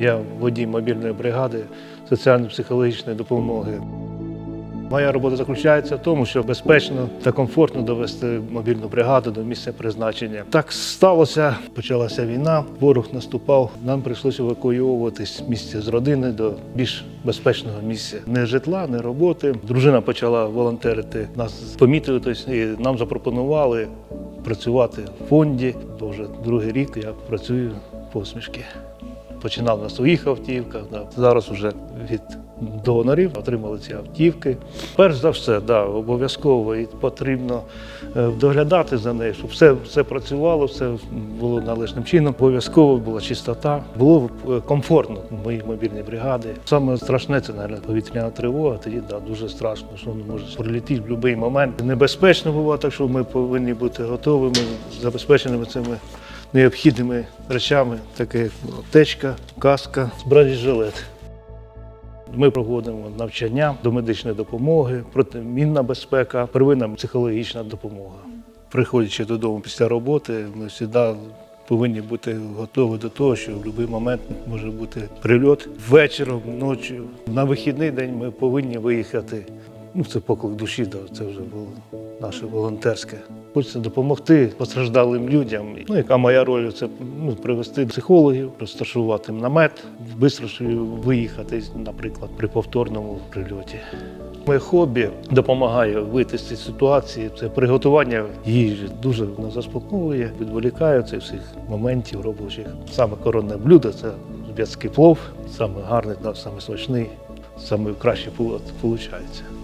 Я водій мобільної бригади соціально-психологічної допомоги. Моя робота заключається в тому, щоб безпечно та комфортно довести мобільну бригаду до місця призначення. Так сталося, почалася війна, ворог наступав. Нам прийшлося евакуюватись місця з родини до більш безпечного місця. Не житла, не роботи. Дружина почала волонтерити. Нас помітили, тобто, і нам запропонували працювати в фонді. Бо вже другий рік я працюю посмішки. Починав на своїх автівках. Да. Зараз вже від донорів отримали ці автівки. Перш за все, да, обов'язково і потрібно е, доглядати за нею, щоб все, все працювало, все було належним чином. Обов'язково була чистота, було е, комфортно в моїй мобільній бригаді. Саме страшне це, мабуть, повітряна тривога. Тоді да, дуже страшно, що воно може прилетіти в будь-який момент. Небезпечно буває, так що ми повинні бути готовими, забезпеченими цими необхідними речами, таке як аптечка, каска, бронежилет. Ми проводимо навчання до медичної допомоги, протимінна безпека, первинна психологічна допомога. Приходячи додому після роботи, ми завжди повинні бути готові до того, що в будь-який момент може бути прильот вечором, ночі. На вихідний день ми повинні виїхати. Ну, це поклик душі, це вже було наше волонтерське. Хочеться допомогти постраждалим людям. Ну, яка моя роль це ну, привести психологів, розташувати намет, швидко виїхати, наприклад, при повторному прильоті. Моє хобі допомагає вийти з цієї ситуації. Це приготування їжі. Дуже нас заспокоює, відволікає цих всіх моментів робочих. Саме коронне блюдо це зб'язкий плов, саме гарний, да, саме смачний, саме краще виходить.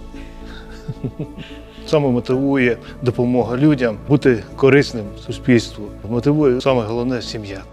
Саме мотивує допомога людям бути корисним суспільству. Мотивує саме головне сім'я.